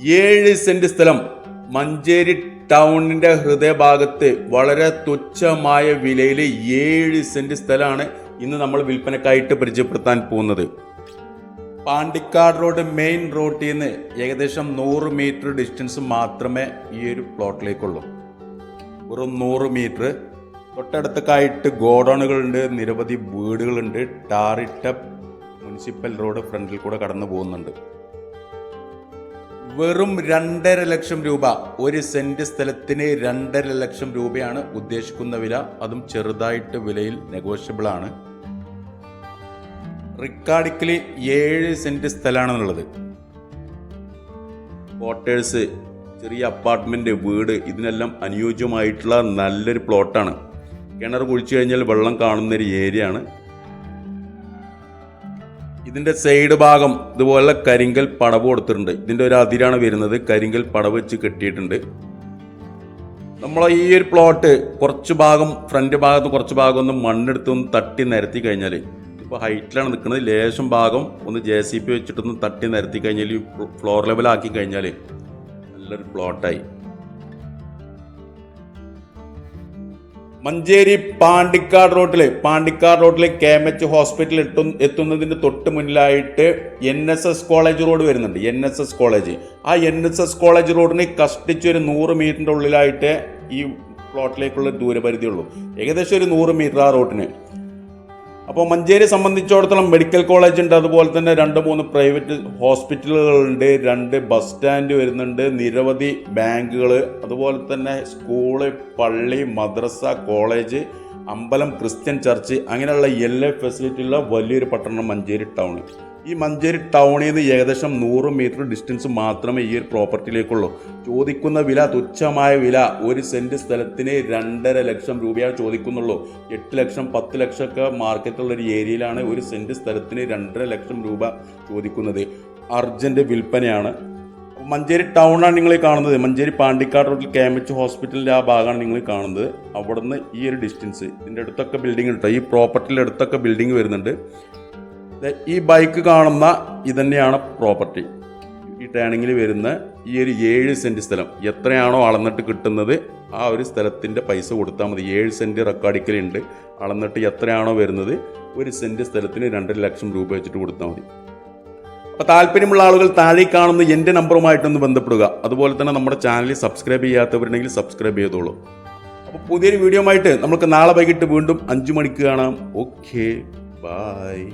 ഏഴ് സെന്റ് സ്ഥലം മഞ്ചേരി ടൗണിന്റെ ഹൃദയഭാഗത്ത് വളരെ തുച്ഛമായ വിലയിൽ ഏഴ് സെന്റ് സ്ഥലമാണ് ഇന്ന് നമ്മൾ വിൽപ്പനക്കായിട്ട് പരിചയപ്പെടുത്താൻ പോകുന്നത്. പാണ്ടിക്കാട് റോഡ് മെയിൻ റോഡിൽ നിന്ന് ഏകദേശം നൂറ് മീറ്റർ ഡിസ്റ്റൻസ് മാത്രമേ ഈ ഒരു പ്ലോട്ടിലേക്കുള്ളൂ വെറും നൂറ് മീറ്റർ. തൊട്ടടുത്തൊക്കെയായിട്ട് ഗോഡൗണുകളുണ്ട് നിരവധി വീടുകളുണ്ട്. ടാറിട്ട മുനിസിപ്പൽ റോഡ് ഫ്രണ്ടിൽ കൂടെ കടന്നു പോകുന്നുണ്ട്. വെറും രണ്ടര ലക്ഷം രൂപ. ഒരു സെന്റ് സ്ഥലത്തിന് രണ്ടര ലക്ഷം രൂപയാണ് ഉദ്ദേശിക്കുന്ന വില. അതും ചെറുതായിട്ട് വിലയിൽ നെഗോഷ്യബിൾ ആണ്. റിക്കാർഡിക്കലി ഏഴ് സെന്റ് സ്ഥലമാണെന്നുള്ളത്. ക്വാർട്ടേഴ്സ് ചെറിയ അപ്പാർട്ട്മെന്റ് വീട് ഇതിനെല്ലാം അനുയോജ്യമായിട്ടുള്ള നല്ലൊരു പ്ലോട്ടാണ് കിണർ കുഴിച്ചു കഴിഞ്ഞാൽ വെള്ളം കാണുന്നൊരു ഏരിയ ആണ്. ഇതിന്റെ സൈഡ് ഭാഗം ഇതുപോലെ കരിങ്കൽ പടവ് കൊടുത്തിട്ടുണ്ട്. ഇതിന്റെ ഒരു അതിരാണ് വരുന്നത്. കരിങ്കൽ പടവ് വെച്ച് കെട്ടിയിട്ടുണ്ട്. നമ്മൾ ഈ ഒരു പ്ലോട്ട് കുറച്ച് ഭാഗം ഫ്രണ്ട് ഭാഗത്ത് കുറച്ച് ഭാഗം ഒന്ന് മണ്ണെടുത്ത് ഒന്ന് തട്ടി നിരത്തി കഴിഞ്ഞാൽ ഇപ്പോൾ ഹൈറ്റിലാണ് നിൽക്കുന്നത്. ലേശം ഭാഗം ഒന്ന് ജെ സി പി വെച്ചിട്ടൊന്ന് തട്ടി നിരത്തി കഴിഞ്ഞാൽ ഫ്ലോർ ലെവലാക്കി കഴിഞ്ഞാൽ നല്ലൊരു പ്ലോട്ടായി മഞ്ചേരി പാണ്ടിക്കാട് റോഡിൽ പാണ്ടിക്കാട് റോഡിലെ കെ എം എച്ച് ഹോസ്പിറ്റൽ എത്തും എത്തുന്നതിന് തൊട്ട് മുന്നിലായിട്ട് N S S college road വരുന്നുണ്ട്. എൻ എസ് എസ് കോളേജ് ആ എൻ എസ് എസ് കോളേജ് റോഡിന് കഷ്ടിച്ച് ഒരു നൂറ് മീറ്ററിന്റെ ഉള്ളിലായിട്ട് ഈ പ്ലോട്ടിലേക്കുള്ള ദൂരപരിധി ഉള്ളൂ. ഏകദേശം ഒരു നൂറ് മീറ്റർ ആ റോഡിന് അപ്പോൾ മഞ്ചേരി സംബന്ധിച്ചിടത്തോളം മെഡിക്കൽ കോളേജ് ഉണ്ട് അതുപോലെ തന്നെ രണ്ട് മൂന്ന് പ്രൈവറ്റ് ഹോസ്പിറ്റലുകളുണ്ട് രണ്ട് ബസ് സ്റ്റാൻഡ് വരുന്നുണ്ട് നിരവധി ബാങ്കുകൾ അതുപോലെ തന്നെ സ്കൂൾ പള്ളി മദ്രസ കോളേജ് അമ്പലം ക്രിസ്ത്യൻ ചർച്ച് അങ്ങനെയുള്ള എല്ലാ ഫെസിലിറ്റിയുള്ള വലിയൊരു പട്ടണം മഞ്ചേരി ടൗൺ ഈ മഞ്ചേരി ടൗണിൽ നിന്ന് ഏകദേശം നൂറ് മീറ്റർ ഡിസ്റ്റൻസ് മാത്രമേ ഈ ഒരു പ്രോപ്പർട്ടിയിലേക്കുള്ളൂ. ചോദിക്കുന്ന വില തുച്ഛമായ വില ഒരു സെന്റ് സ്ഥലത്തിന് രണ്ടര ലക്ഷം രൂപയാണ് ചോദിക്കുന്നുള്ളൂ. എട്ട് ലക്ഷം പത്ത് ലക്ഷമൊക്കെ മാർക്കറ്റുള്ള ഒരു ഏരിയയിലാണ് ഒരു സെന്റ് സ്ഥലത്തിന് രണ്ടര ലക്ഷം രൂപ ചോദിക്കുന്നത്. അർജന്റ് വിൽപ്പനയാണ്. മഞ്ചേരി ടൗണാണ് നിങ്ങൾ കാണുന്നത്. മഞ്ചേരി പാണ്ടിക്കാട് റോഡിൽ കെ എം എച്ച് ഹോസ്പിറ്റലിന്റെ ആ ഭാഗമാണ് നിങ്ങൾ കാണുന്നത്. അവിടുന്ന് ഈ ഒരു ഡിസ്റ്റൻസ് ഇതിന്റെ അടുത്തൊക്കെ ബിൽഡിംഗ് ഉണ്ട്. ഈ പ്രോപ്പർട്ടിയുടെ അടുത്തൊക്കെ ബിൽഡിംഗ് വരുന്നുണ്ട്. ഈ ബൈക്ക് കാണുന്ന ഇതന്നെയാണ് പ്രോപ്പർട്ടി. ഈ ടേണിങ്ങിൽ വരുന്ന ഈ ഒരു ഏഴ് സെന്റ് സ്ഥലം എത്രയാണോ അളന്നിട്ട് കിട്ടുന്നത് ആ ഒരു സ്ഥലത്തിന്റെ പൈസ കൊടുത്താൽ മതി. ഏഴ് സെന്റ് റെക്കോർഡിക്കലുണ്ട് അളന്നിട്ട് എത്രയാണോ വരുന്നത് ഒരു സെന്റ് സ്ഥലത്തിന് രണ്ടര ലക്ഷം രൂപ വെച്ചിട്ട് കൊടുത്താൽ മതി. അപ്പോൾ താല്പര്യമുള്ള ആളുകൾ താഴെ കാണുന്ന എന്റെ നമ്പറുമായിട്ടൊന്ന് ബന്ധപ്പെടുക. അതുപോലെ തന്നെ നമ്മുടെ ചാനൽ സബ്സ്ക്രൈബ് ചെയ്യാത്തവരുണ്ടെങ്കിൽ സബ്സ്ക്രൈബ് ചെയ്തോളൂ. അപ്പോൾ പുതിയൊരു വീഡിയോ ആയിട്ട് നമുക്ക് നാളെ വൈകിട്ട് വീണ്ടും അഞ്ച് മണിക്ക് കാണാം. Okay bye